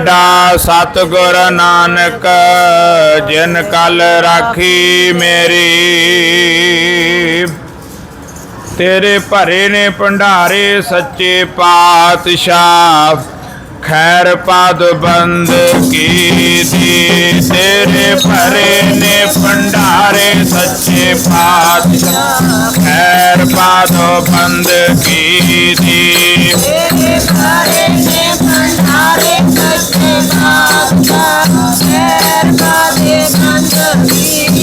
ਵੱਡਾ ਸਤਿਗੁਰ ਨਾਨਕ, ਜਿਨ ਕਲ ਰਾਖੀ ਮੇਰੀ। ਤੇਰੇ ਭਰੇ ਨੇ ਭੰਡਾਰੇ ਸੱਚੇ ਪਾਤਸ਼ਾਹ, ਖੈਰ ਪਦ ਬੰਦ ਕੀਤੀ। ਤੇਰੇ ਭਰੇ ਨੇ ਭੰਡਾਰੇ ਸੱਚੇ ਪਾਤਸ਼ਾਹ, ਖੈਰ ਪਦ ਬੰਦ ਕੀਤੀ। minha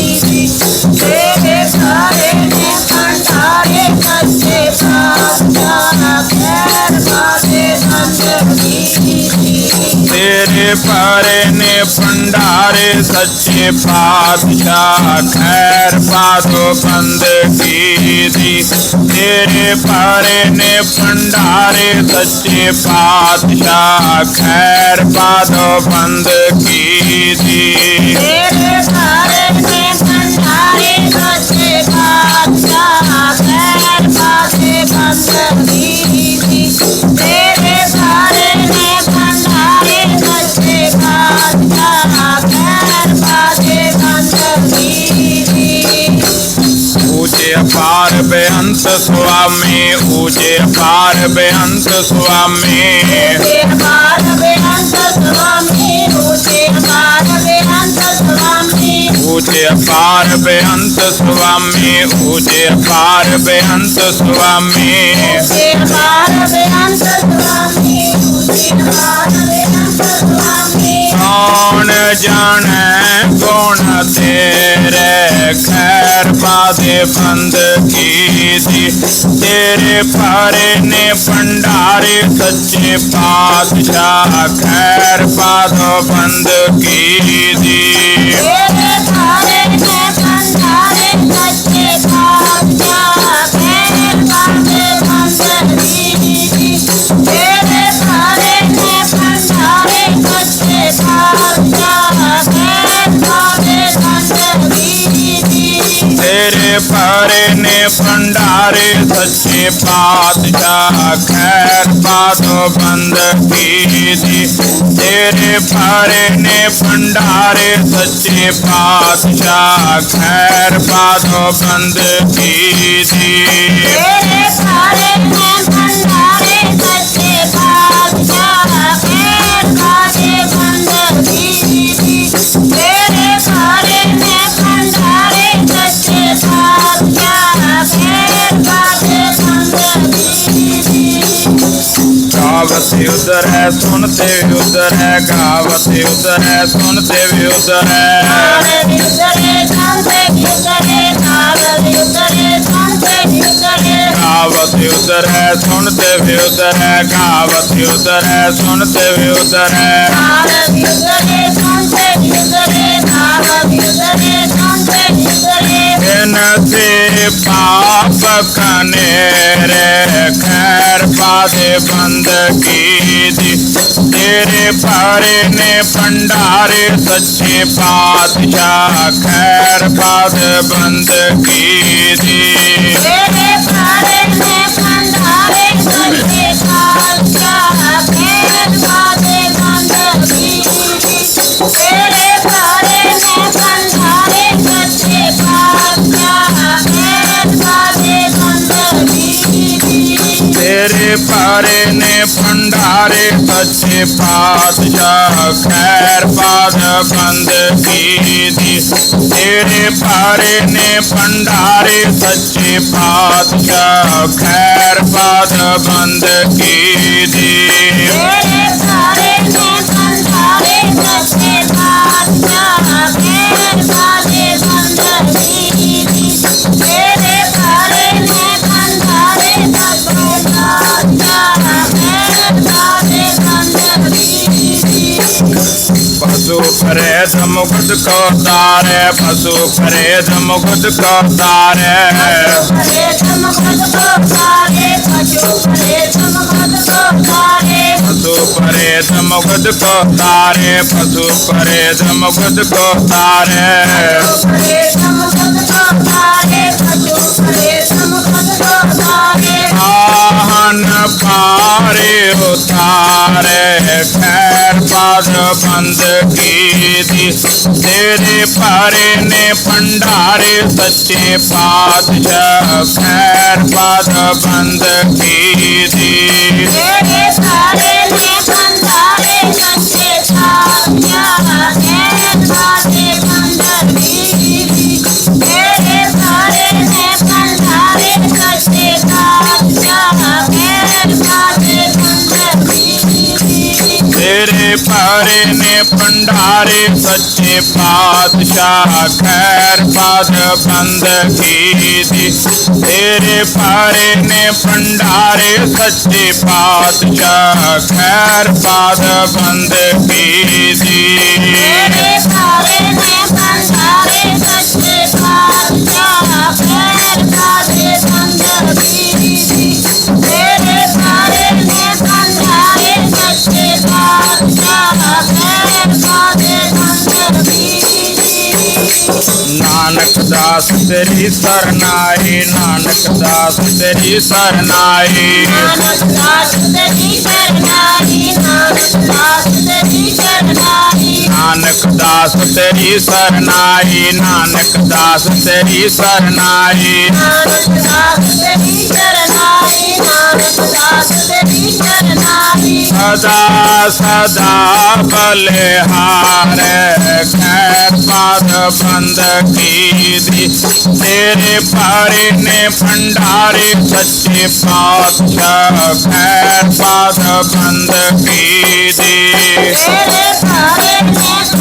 सच्चे पातशाह खैर पातो बंद की दी तेरे पारे ने भंडारे सच्चे पातशाह खैर पातो बंद की दी। तेरे पारे ने ਅਪਾਰ ਬੇਅੰਤ ਸੁਆਮੀ ਊਜੇ ਅਪਾਰ ਬੇਅੰਤ ਸੁਆਮੀ ਊਜੇ ਅਪਾਰ ਬੇਅੰਤ ਸੁਆਮੀ ਊਜੇ ਅਪਾਰ ਬੇਅੰਤ ਸੁਆਮੀ ਊਜੇ ਅਪਾਰ ਬੇਅੰਤ ਸੁਆਮੀ ਊਜੇ ਅਪਾਰ ਬੇਅੰਤ ਸੁਆਮੀ ਊਜੇ ਅਪਾਰ ਬੇਅੰਤ ਸੁਆਮੀ ਊਜੇ ਅਪਾਰ ਬੇਅੰਤ ਸੁਆਮੀ ਕੌਣ ਜਾਣੈ ਕੌਣ ਤੇਰੇ ਖੈ खैर बंद की थी तेरे पारे ने भंडारे सच्चे पातशाह खैर पादो बंद की थी ਪਾਤਸ਼ਾਹ ਖੈਰ ਪਾਦੋ ਬੰਦ ਕੀਦੀ ਤੇਰੇ ਭਾਰੇ ਨੇ ਭੰਡਾਰੇ, ਸੱਚੇ ਪਾਤਸ਼ਾਹ ਖੈਰ ਪਾਦੋ ਬੰਦ ਕੀਦੀ ਤੇਰੇ ਭਾਰੇ ਨੇ गावत उधर है सुनते भी उधर है गावत उधर है सुनते भी उधर है गावत उधर है सुनते भी उधर है गावत उधर है सुनते भी उधर है इनसे पाप कनेरे राधे बंदगी दी तेरे पारे ने भंडारे सच्चे पातशाह खैर पाद बंद की दी तेरे पारे ने ਪਾਰੇ ਨੇ ਭੰਡਾਰੇ ਅੱਛੇ ਪਾਤਸ਼ਾਹ ਖੈਰ ਬਾਦ ਬੰਦ ਦੀ ਤੇਰੇ ਪਾਰੇ ਨੇ ਭੰਡਾਰੇ ਸੱਚੇ ਪਾਤਸ਼ਾਹ ਖੈਰ ਬਾਦ ਬੰਦ ਦੀ धम खुद को तारे पशु करे धम खुद को तारे पशु परे धम खुद को तारे पशु परे धम खुद को तारे आन पारे उतारे, खै पाठ बंद की तेरे पारे ने भंडारे सच्चे पातशाह खैर पाठ बंद की तेरे पारे ने ਨੇ ਭੰਡਾਰੇ ਸੱਚੇ ਪਾਤਸ਼ਾਹ ਖੈਰ ਪਾਦ ਬੰਦ ਕੀਤੀ। ਤੇਰੇ ਪਾਰੇ ਨੇ ਭੰਡਾਰੇ ਸੱਚੇ ਪਾਤਸ਼ਾਹ ਖੈਰ ਪਾਦ ਬੰਦ ਕੀਤੀ। नानक दास तेरी सरनाई नानक दास तेरी सरनाई नानक दास तेरी सरनाई नानक दास तेरी सरनाई नानक सदा सदा बलिहार खैर पाद बंद लगी तेरे पारे ने भंडारे सच्चे पातशाह खैर पाद बंद की दी। तेरे पारे ने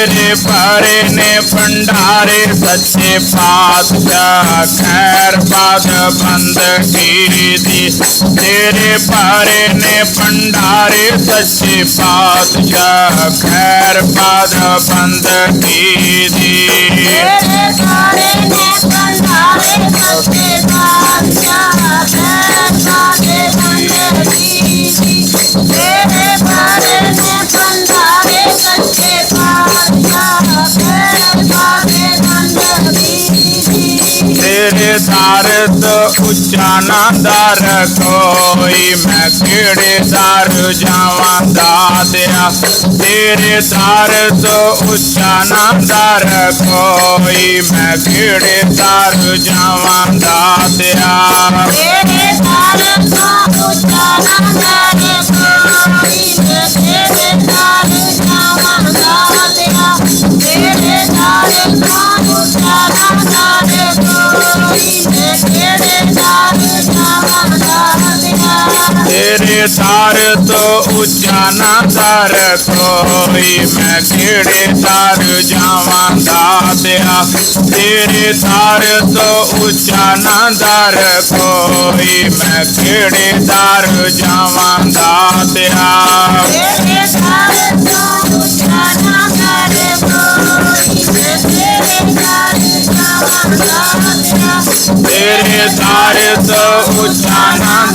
तेरे भरे ने भंडारे सच्चे पातशाह खैर बाद बंद की दी। तेरे भरे ने भंडारे सच्चे पातशाह खैर बाद बंद की दी। तेरे ने भंडारे सच्चे पातशाह खैर पाद अंदर कोई मैं कीड़े तार जावा दादया तेरे तार तो उच्चा नामदार कोई मैं कीड़े तार जावा दादया तेरे तार तो उच्चा नामदार सार तो उच्चा ना तार कोई मैं केड़े तार जावा दादया तेरे तार तो उच्चा ना तार कोई मैं केड़े तार जावा दादया तेरे तार तो उच्चा जावा तेरे तार तो उच्चा ना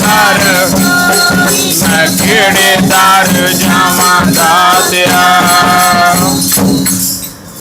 ਸਖੜੇ ਦਰ ਜਮਾਂ ਦਾਤਿਆ